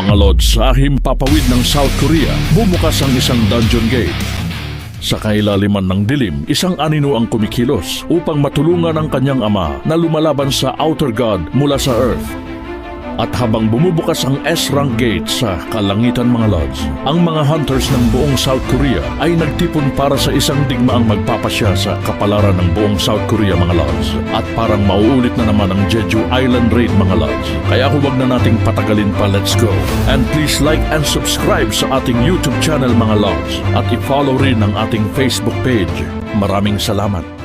Mga Lods, sa himpapawid ng South Korea, bumukas ang isang dungeon gate. Sa kailaliman ng dilim, isang anino ang kumikilos upang matulungan ang kanyang ama na lumalaban sa Outer God mula sa Earth. At habang bumubukas ang S-rank gate sa kalangitan mga Lods, ang mga hunters ng buong South Korea ay nagtipon para sa isang digmaang magpapasya sa kapalaran ng buong South Korea mga Lods. At parang mauulit na naman ang Jeju Island Raid mga Lods. Kaya huwag na nating patagalin pa, let's go. And please like and subscribe sa ating YouTube channel mga Lods. At i-follow rin ang ating Facebook page. Maraming salamat.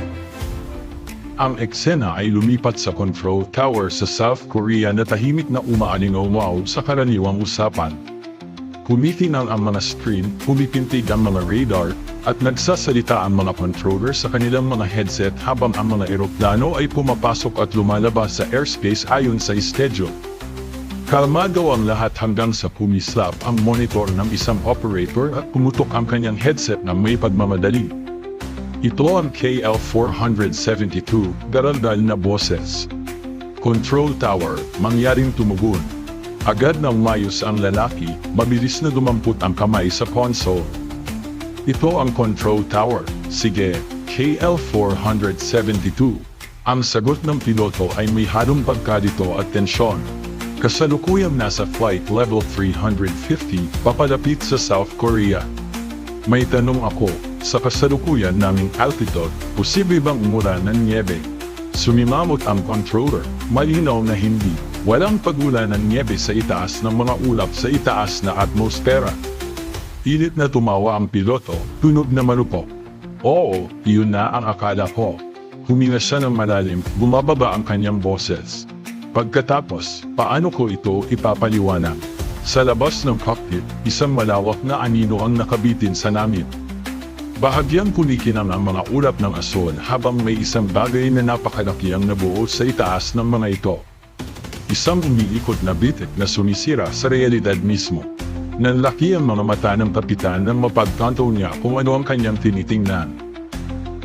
Ang eksena ay lumipat sa control tower sa South Korea na tahimik na umaalingaw sa karaniwang usapan. Kumikinang ang mga screen, pumipintig ang mga radar, at nagsasalita ang mga controller sa kanilang mga headset habang ang mga eroplano ay pumapasok at lumalabas sa airspace ayon sa schedule. Kalmado ang lahat hanggang sa pumislap ang monitor ng isang operator at pumutok ang kanyang headset na may pagmamadali. Ito ang KL-472, garaldal na boses. Control tower, mangyaring tumugon. Agad nang mayos ang lalaki, mabilis na dumampot ang kamay sa console. Ito ang control tower. Sige, KL-472. Ang sagot ng piloto ay may halong pagkalito at tensyon. Kasalukuyang nasa flight level 350 papalapit sa South Korea. May tanong ako, sa kasalukuyan naming altitude, posible bang umulan ng niebe? Sumimamot ang controller, malinaw na hindi. Walang pagulan ng niebe sa itaas ng mga ulap sa itaas na atmosfera. Pilit na tumawa ang piloto, tunog na malupok. Oo, yun na ang akala ko. Huminga siya ng malalim, bumababa ang kanyang boses. Pagkatapos, paano ko ito ipapaliwanag? Sa labas ng cockpit, isang malawak na anino ang nakabitin sa namin. Bahagyang pulikinan ang mga ulap ng asol habang may isang bagay na napakalaki ang nabuo sa itaas ng mga ito. Isang umiikot na bitik na sumisira sa realidad mismo. Nanlaki ang mga mata ng kapitan nang mapagtanto niya kung ano ang kanyang tinitingnan.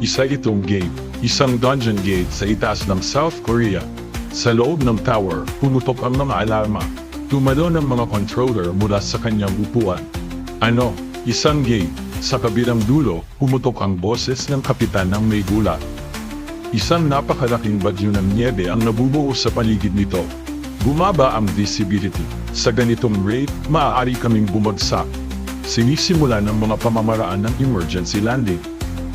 Isa itong gate, isang dungeon gate sa itaas ng South Korea. Sa loob ng tower, pumutok ang mga alarma. Tumalo ng mga controller mula sa kanyang upuan. Ano, isang gate, sa kabilang dulo, pumutok ang boses ng kapitan ng may gulat. Isang napakalaking bagyo ng niebe ang nabubuo sa paligid nito. Bumaba ang visibility. Sa ganitong rate, maaari kaming bumagsak. Sinisimula ng mga pamamaraan ng emergency landing.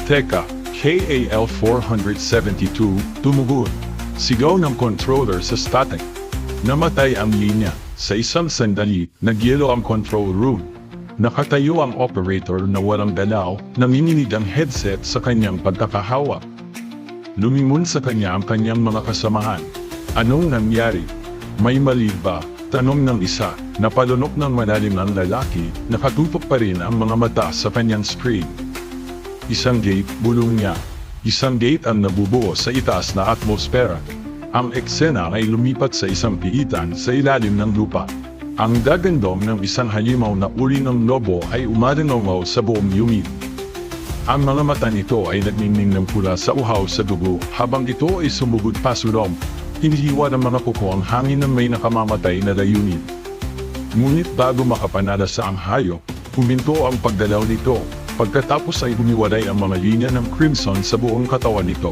Teka, KAL-472, tumugon. Sigaw ng controller sa static. Namatay ang linya. Sa isang sandali, nagyelo ang control room. Nakatayo ang operator na walang galaw, nanginginig ang headset sa kanyang pagkakahawak. Lumingon sa kanya ang kanyang mga kasamahan. Anong nangyari? May mali ba? Tanong ng isa, napalunok ng malalim ng lalaki, nakatutok pa rin ang mga mata sa kanyang screen. Isang gate, bulong niya. Isang gate ang nabubuo sa itaas na atmosfera. Ang eksena ay lumipat sa isang pihitan sa ilalim ng lupa. Ang dagandong ng isang halimaw na uri ng lobo ay umalingaw sa buong yumid. Ang mga mata nito ay nagningning ng pula sa uhaw sa dugo habang ito ay sumugod pasulong. Hinihiwa ng mga kuko ang hangin ng may nakamamatay na layunin. Ngunit bago makapanala sa ang hayop, huminto ang pagdalaw nito. Pagkatapos ay humiwalay ang mga linya ng crimson sa buong katawan nito.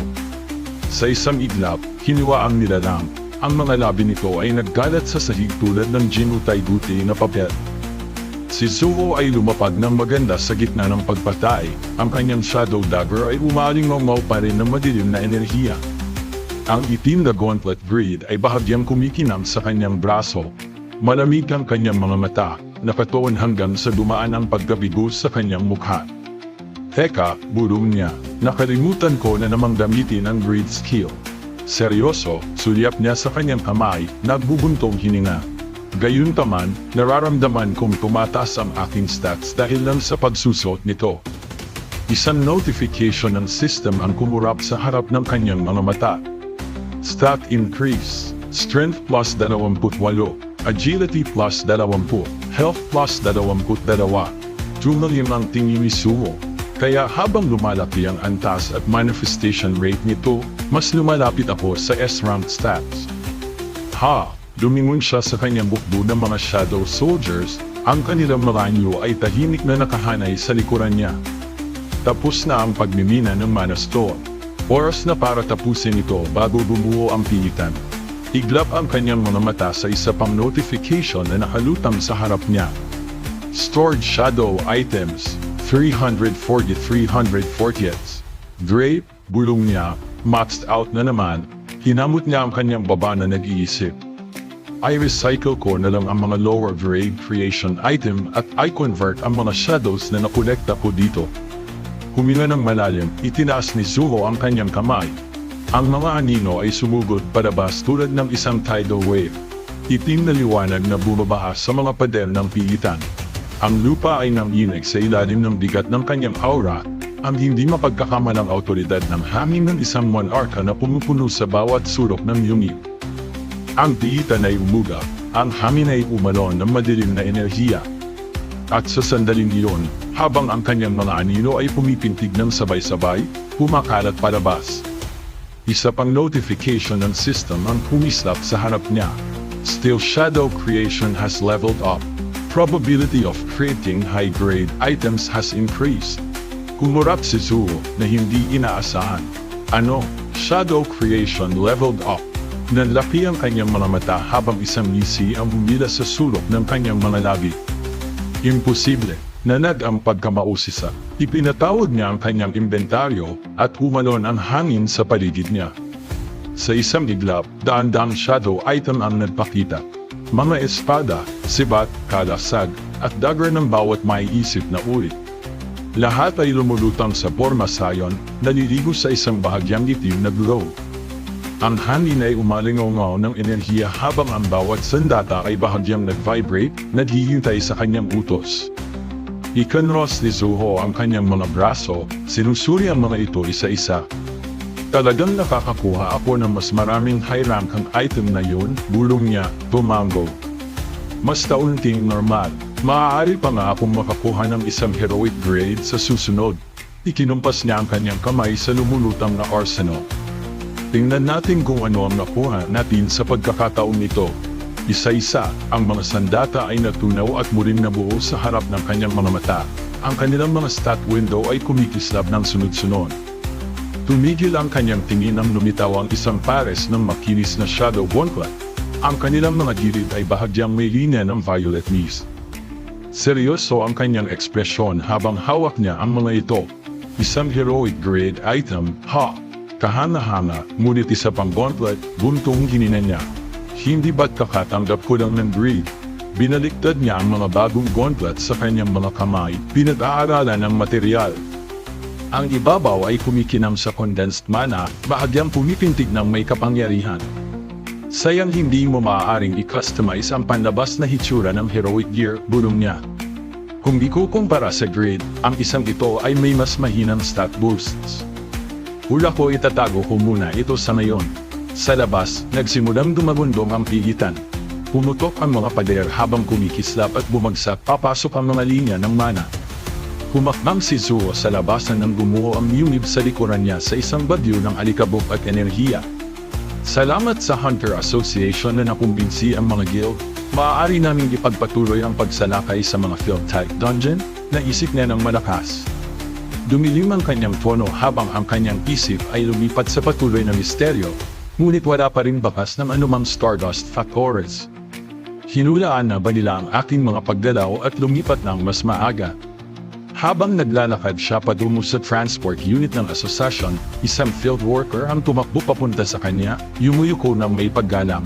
Sa isang iglap, hiniwa ang nilalang. Ang mga labi nito ay naggalat sa sahig tulad ng ginutay guti na papel. Si Zuo ay lumapag ng maganda sa gitna ng pagpatay. Ang kanyang shadow dagger ay umalingaw pa rin ng madilim na enerhiya. Ang itim na gauntlet grid ay bahagyang kumikinam sa kanyang braso. Malamig ang kanyang mga mata, nakatuon hanggang sa dumaan ang pagkabigo sa kanyang mukha. Teka, bulong niya, nakalimutan ko na namang gamitin ang grid skill. Seryoso, sulyap niya sa kanyang kamay, nagbubuntong hininga. Gayuntaman, nararamdaman kong tumataas ang aking stats dahil lang sa pagsusot nito. Isang notification ng system ang kumurap sa harap ng kanyang mga mata. Stat increase, strength plus 28, agility plus 20, health plus 22. Tumalim ang tingin ni Sumo. Kaya habang lumalaki ang antas at manifestation rate nito, mas lumalapit ako sa S-rank stats. Ha, Lumingon siya sa kanyang bukbo ng mga shadow soldiers, ang kanilang mga anyo ay tahimik na nakahanay sa likuran niya. Tapos na ang pagmimina ng mana stone. Oras na para tapusin ito bago bumuo ang pilitan. Iglap ang kanyang mga mata sa isa pang notification na nakalutang sa harap niya. Stored shadow items, 340 340 Grape, bulong niya, maxed out na naman, hinamot niya ang kanyang baba na nag-iisip. I recycle ko na lang ang mga lower grade creation item at I convert ang mga shadows na nakolekta ko dito. Huminga ng malalim, itinaas ni Zuho ang kanyang kamay. Ang mga anino ay sumugod palabas tulad ng isang tidal wave. Itim na liwanag na bumabahas sa mga pader ng pilitan. Ang lupa ay nanginig sa ilalim ng bigat ng kanyang aura, ang hindi mapagkakamalang autoridad ng hangin ng isang monarka na pumupuno sa bawat sulok ng yungib. Ang tiitan ay umuga, ang hangin ay umalon ng madilim na enerhiya. At sa sandaling iyon, habang ang kanyang mga anino ay pumipintig ng sabay-sabay, pumakalat palabas. Isa pang notification ng system ang pumislap sa harap niya. Still shadow creation has leveled up. Probability of creating high-grade items has increased. Humurap si Zuo na hindi inaasahan. Ano, shadow creation leveled up. Nanlaki ang kanyang mga mata habang isang ngisi ang humila sa sulok ng kanyang mga labi. Imposible. Nanag ang pagkamausisa. Ipinatawag niya ang kanyang inventaryo at humalon ang hangin sa paligid niya. Sa isang iglap, daan-daang shadow item ang nagpakita. Mga espada, sibat, kalasag, at dagger ng bawat maiisip na uri. Lahat ay lumulutang sa forma sayon, naliligo sa isang bahagyang itim na glow. Ang hangin ay umalingaw ng enerhiya habang ang bawat sandata ay bahagyang nag-vibrate, naghihintay sa kanyang utos. Ikanros ni Zuho ang kanyang mga braso, sinusuri ang mga ito isa-isa. Talagang nakakakuha ako ng mas maraming high rank ang item na yun, bulong niya, tumango. Mas taunting normal, maaari pa nga akong makakuha ng isang heroic grade sa susunod. Ikinumpas niya ang kanyang kamay sa lumulutang na arsenal. Tingnan natin kung ano ang nakuha natin sa pagkakataong ito. Isa-isa, ang mga sandata ay natunaw at muling nabuo sa harap ng kanyang mga mata. Ang kanilang mga stat window ay kumikislab ng sunod-sunod. Tumigil ang kanyang tingin nang lumitaw ang isang pares ng makinis na shadow gauntlet. Ang kanilang mga gilid ay bahagyang may linya ng violet mist. Seryoso ang kanyang ekspresyon habang hawak niya ang mga ito. Isang heroic grade item, ha! Kahana-hana, ngunit isa pang gauntlet, buntong hinina niya. Hindi ba't kakatanggap ko lang ng greed? Binaliktad niya ang mga bagong gauntlet sa kanyang mga kamay, pinag-aaralan ng material. Ang ibabaw ay kumikinam sa condensed mana, bahagyang pumipintig ng may kapangyarihan. Sayang hindi mo maaaring i-customize ang panlabas na hitsura ng heroic gear, bulong niya. Kung ikukumpara sa grid, ang isang ito ay may mas mahinang stat boosts. Hula ko itatago ko muna ito sa ngayon. Sa labas, nagsimulang dumagundong ang pigitan. Pumutok ang mga pader habang kumikislap at bumagsak papasok ang mga linya ng mana. Humakbang si Zuo sa labasan nang gumuho ang yunib sa likuran niya sa isang badyo ng alikabok at enerhiya. Salamat sa Hunter Association na nakumbinsi ang mga guild. Maaari naming ipagpatuloy ang pagsalakay sa mga field type dungeon na isip niya ng malakas. Dumilim ang kanyang tono habang ang kanyang isip ay lumipat sa patuloy na misteryo, ngunit wala pa rin bakas ng anumang Stardust Factores. Hinulaan na ba nila ang aking mga pagdalaw at lumipat ng mas maaga? Habang naglalakad siya patungo sa transport unit ng asosasyon, isang field worker ang tumakbo papunta sa kanya, yumuyuko ng may paggalang.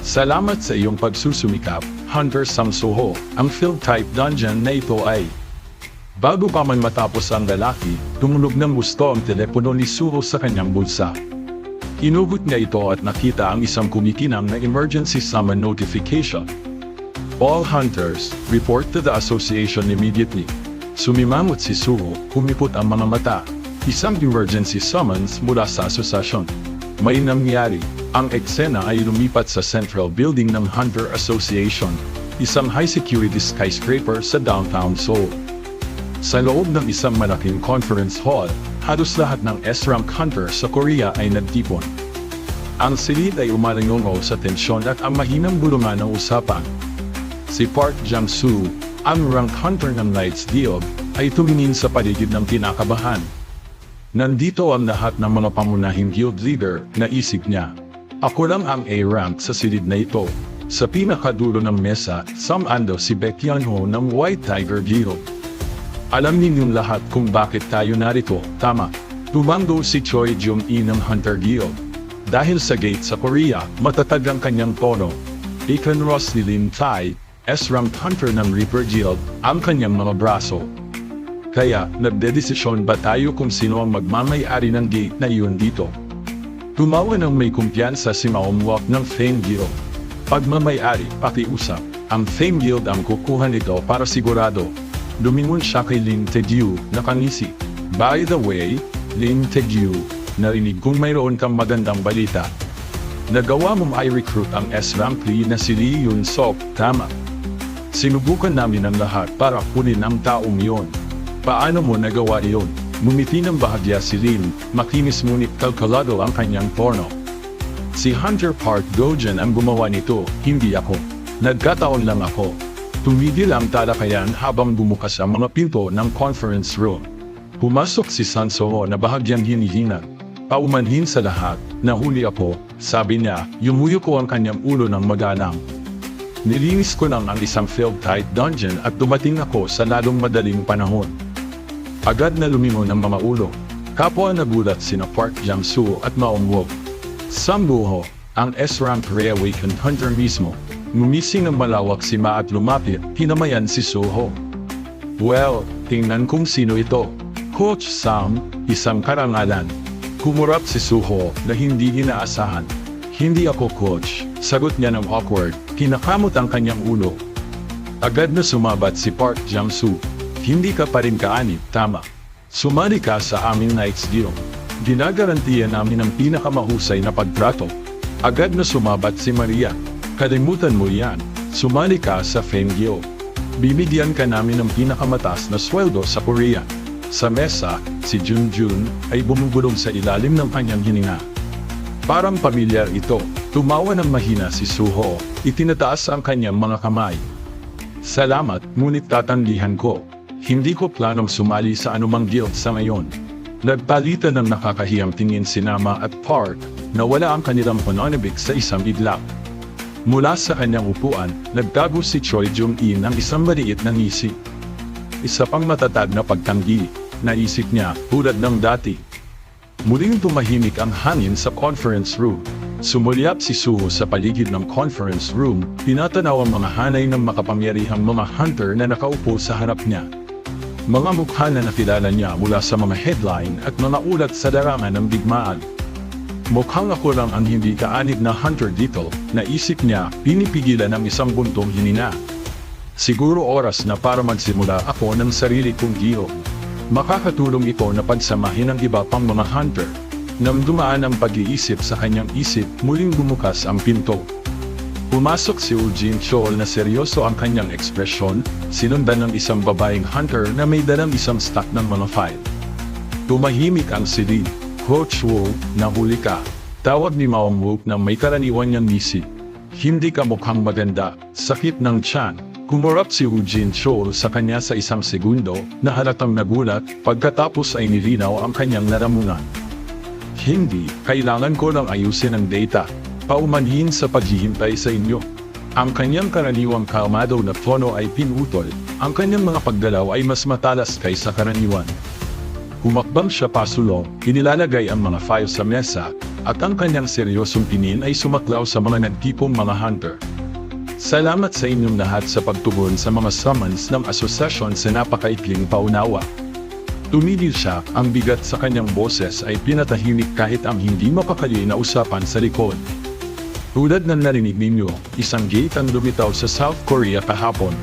Salamat sa iyong pagsusumikap, Hunter Samsoho. Ang field type dungeon na ito ay Bago pa man matapos ang lalaki, tumunog ng gusto ang telepono ni Suho sa kanyang bulsa. Inugot niya ito at nakita ang isang kumikinang na emergency summon notification. All hunters, report to the association immediately. Sumimangot si Suho, kumipot ang mga mata. Isang emergency summons mula sa asosasyon. May nangyari, ang eksena ay lumipat sa central building ng Hunter Association, isang high-security skyscraper sa downtown Seoul. Sa loob ng isang malaking conference hall, halos lahat ng S-rank hunter sa Korea ay nagtipon. Ang silid ay umalingongo sa tensyon at ang mahinang bulungan ng usapan. Si Park Jang-soo, ang rank hunter ng Knights Guild, ay tumingin sa paligid ng kinakabahan. Nandito ang lahat ng mga pamunahing guild leader na isip niya. Ako lang ang A-rank sa silid na ito. Sa pinakadulo ng mesa, samando si Yeon-ho ng White Tiger Guild. Alam ninyong lahat kung bakit tayo narito, tama. Tumanggo si Choi Jung-i ng Hunter Guild. Dahil sa gate sa Korea, matatag ang kanyang tono. Ikan Ross ni Lin Tai, S-rank hunter ng Reaper Guild, ang kanyang mga braso. Kaya, nagdedesisyon ba tayo kung sino ang magmamayari ng gate na iyon dito? Tumawa ng may kumpiyansa si Maumwak ng Fame Guild. Pagmamayari, pakiusap, ang Fame Guild ang kukuha nito para sigurado. Lumingon siya kay Lin Tegyu na kangisi. By the way, Lin Tegyu, narinig kong mayroon kang magandang balita. Nagawa mong i-recruit ang lead na si Lee Yun Sok, tama. Sinubukan namin ang lahat para kunin ang taong iyon. Paano mo nagawa iyon? Mumiti ng bahagya si Lin, makinis ngunit kalkalado ang kanyang porno. Si Hunter Park Gojan ang gumawa nito, hindi ako. Nagkataon lang ako. Tumigil ang talakayan habang bumukas ang mga pinto ng conference room. Pumasok si Sansoho na bahagyang hinihinag. Paumanhin sa lahat, nahuli ako, sabi niya, yumuyo ko ang kanyang ulo ng maganang. Nilinis ko lang ang isang filled tight dungeon at dumating ako sa lalong madaling panahon. Agad na lumingon ang mga ulo. Kapwa nagulat sina Park Jang-soo at Maong Sambuho, ang S-rank reawakened hunter mismo. Ngumising ng malawak si Ma at lumapit, hinamayan si Soho. Well, tingnan kung sino ito. Coach Sam, isang karangalan. Kumurap si Suho na hindi inaasahan. Hindi ako coach, sagot niya ng awkward, kinakamot ang kanyang ulo. Agad na sumabat si Park Jang-soo. Hindi ka pa rin kaanib, tama. Sumali ka sa aming Knights Guild. Ginagarantiya namin ang pinakamahusay na pagtrato. Agad na sumabat si Maria. Kalimutan mo yan. Sumali ka sa Fame Guild. Bibigyan ka namin ng pinakamatas na sweldo sa Korea. Sa mesa, si Junjun ay bumubulong sa ilalim ng kanyang hininga. Parang pamilyar ito. Tumawa ng mahina si Suho. Itinataas ang kanyang mga kamay. Salamat, ngunit tatanggihan ko. Hindi ko planong sumali sa anumang guild sa ngayon. Nagpalitan ng nakakahiyang tingin si Nama at Park na wala ang kanilang panonibik sa isang iglap. Mula sa kanyang upuan, nagtago si Choi Jung-in ng isang maliit na ngisi. Isa pang matatag na pagtanggi, naisip niya tulad ng dati. Muling tumahimik ang hangin sa conference room. Sumulyap si Suho sa paligid ng conference room, tinatanaw ang mga hanay ng makapangyarihang mga hunter na nakaupo sa harap niya. Mga mukha na nakilala niya mula sa mga headline at mga ulat sa larangan ng digmaan. Mukhang ako lang ang hindi kaanib na hunter dito, naisip niya, pinipigilan ng isang buntong hinina. Siguro oras na para magsimula ako ng sarili kong giho. Makakatulong ito na pagsamahin ang iba pang mga hunter. Nang dumaan ang pag-iisip sa kanyang isip, muling bumukas ang pinto. Pumasok si Eugene Chol na seryoso ang kanyang ekspresyon, sinundan ng isang babaeng hunter na may dalang isang stack ng mga file. Tumahimik ang silid. Coach Wu, nahuli ka. Tawag ni Maong Wu na may karaniwan niyang misi. Hindi ka mukhang maganda, sakit ng tiyan. Kumurap si Eugene Chol sa kanya sa isang segundo na halatang nagulat pagkatapos ay nilinaw ang kanyang naramunan. Hindi, kailangan ko lang ayusin ang data. Paumanhin sa paghihintay sa inyo. Ang kanyang karaniwang kalmado na tono ay pinutol. Ang kanyang mga pagdalaw ay mas matalas kaysa karaniwan. Humakbang siya pasulong, inilalagay ang mga file sa mesa, at ang kanyang seryosong tingin ay sumaklaw sa mga nagtipong mga hunter. Salamat sa inyong lahat sa pagtugon sa mga summons ng asosasyon sa napakaikling paunawa. Tumigil siya, ang bigat sa kanyang boses ay pinatahimik kahit ang hindi mapakali na usapan sa likod. Tulad ng narinig ninyo, isang gate ang lumitaw sa South Korea kahapon.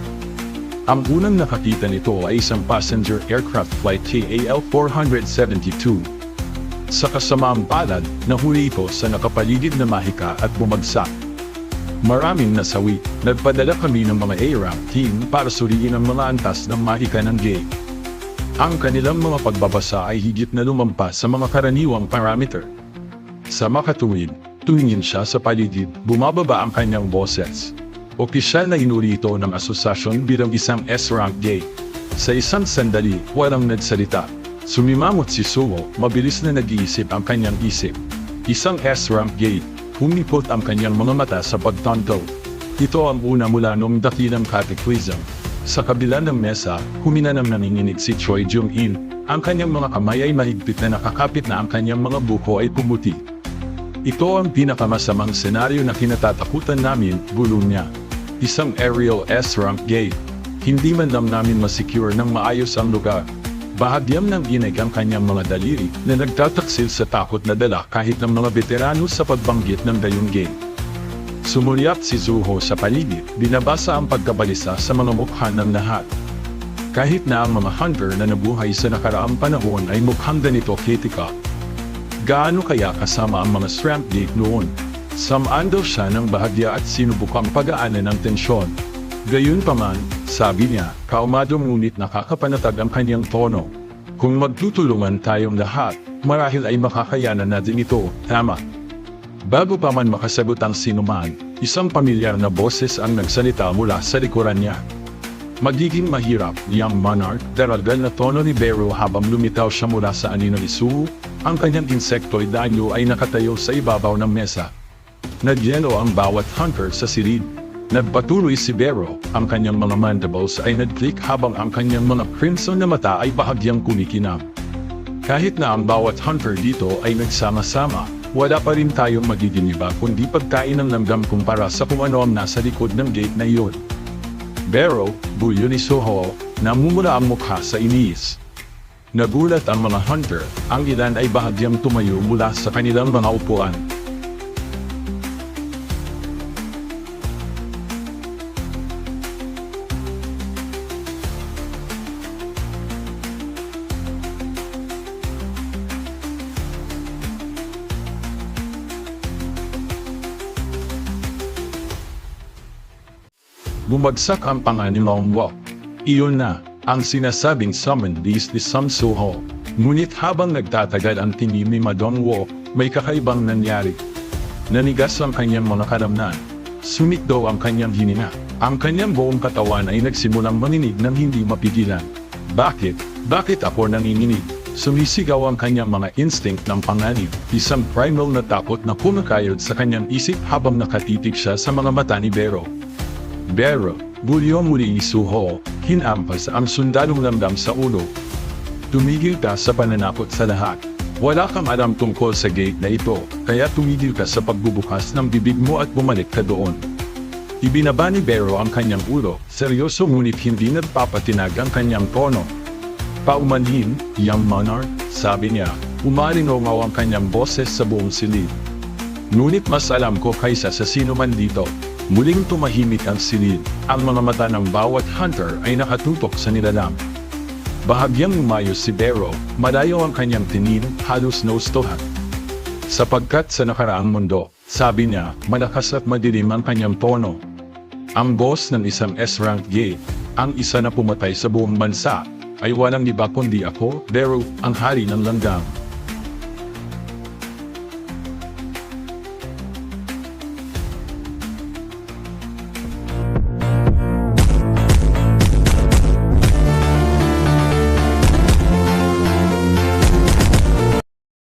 Ang unang nakakita nito ay isang passenger aircraft flight KAL-472. Sa kasamaang palad, nahuli ito sa nakapaligid na mahika at bumagsak. Maraming nasawi, nagpadala kami ng mga ARAP team para suriin ang mga antas ng mahika ng gate. Ang kanilang mga pagbabasa ay higit na lumampas sa mga karaniwang parameter. Sa makatuwid, tumingin siya sa paligid, bumababa ang kanyang boses. Opisyal na inuri ito ng asosasyon bilang isang S-rank gay. Sa isang sandali, walang nagsalita. Sumimamot si Suho, mabilis na nag-iisip ang kanyang isip. Isang S-rank gay, humipot ang kanyang mga mata sa pagtanto. Ito ang una mula noong dakilang cataclysm. Sa kabila ng mesa, humina ng nanginginig si Choi Jung-in. Ang kanyang mga kamay ay mahigpit na nakakapit na ang kanyang mga buko ay pumuti. Ito ang pinakamasamang senaryo na kinatatakutan namin, bulong niya. Isang aerial S-rank gate. Hindi man lang namin masecure ng maayos ang lugar. Bahagyam ng inig ang kanyang mga daliri na nagtataksil sa takot na dala kahit ng mga veterano sa pagbanggit ng gate. Sumulyap si Zuho sa paligid, binabasa ang pagkabalisa sa mga mukha ng lahat. Kahit na ang mga hunter na nabuhay sa nakaraang panahon ay mukhang ganito kitika. Gaano kaya kasama ang mga shrimp gate noon? Samaan daw siya ng bahagya at sinubukang pagaanan ng tensyon. Gayunpaman, sabi niya, kaumado ngunit nakakapanatag ang kanyang tono. Kung magtutulungan tayong lahat, marahil ay makakayanan natin ito, tama. Bago pa man makasagot ang sinuman, isang pamilyar na boses ang nagsalita mula sa likuran niya. Magiging mahirap, young monarch, daragal na tono ni Bero habang lumitaw siya mula sa anino ni Suhu, ang kanyang insektoid danyo ay nakatayo sa ibabaw ng mesa. Nagyelo ang bawat hunter sa silid. Nagpatuloy si Bero, ang kanyang mga mandibles ay nag-click habang ang kanyang mga crimson na mata ay bahagyang kumikinang. Kahit na ang bawat hunter dito ay nagsama-sama, wala pa rin tayong magiging iba kundi pagkain ng langgam kumpara sa kung ano ang nasa likod ng gate na iyon. Pero, bulyo ni Soho, namumula ang mukha sa inis. Nagulat ang mga hunter, ang ilan ay bahagyang tumayo mula sa kanilang mga upuan. Bumagsak ang panganimang wak. Iyon na, ang sinasabing summon beast ni Sam Soho. Ngunit habang nagtatagal ang tingin ni Madong Wo, may kakaibang nangyari. Nanigas ang kanyang mga karamnan. Sumikdo ang kanyang hininga. Ang kanyang buong katawan ay nagsimulang maninig ng hindi mapigilan. Bakit? Bakit ako nanginginig? Sumisigaw ang kanyang mga instinct ng panganib, isang primal na takot na kumakayod sa kanyang isip habang nakatitig siya sa mga mata ni Bero. Bulyo muli ni Suho, hinampas ang sundalong lamdam sa ulo. Tumigil ka sa pananakot sa lahat. Wala kang alam tungkol sa gate na ito, kaya tumigil ka sa pagbubukas ng bibig mo at bumalik ka doon. Ibinaba ni Bero ang kanyang ulo, seryoso ngunit hindi nagpapatinag ang kanyang tono. Paumanhin, young monarch, sabi niya, umalingaw ang kanyang boses sa buong silid. Ngunit mas alam ko kaysa sa sino man dito. Muling tumahimik ang silid. Ang mga mata ng bawat hunter ay nakatutok sa nilalang. Bahagyang umayos si Bero, malayo ang kanyang tinin, halos nostohan. Sapagkat sa nakaraang mundo, sabi niya, malakas at madilim ang kanyang tono. Ang boss ng isang S-rank gay, ang isa na pumatay sa buong bansa, ay walang iba kundi ako, Bero, ang hari ng langgam.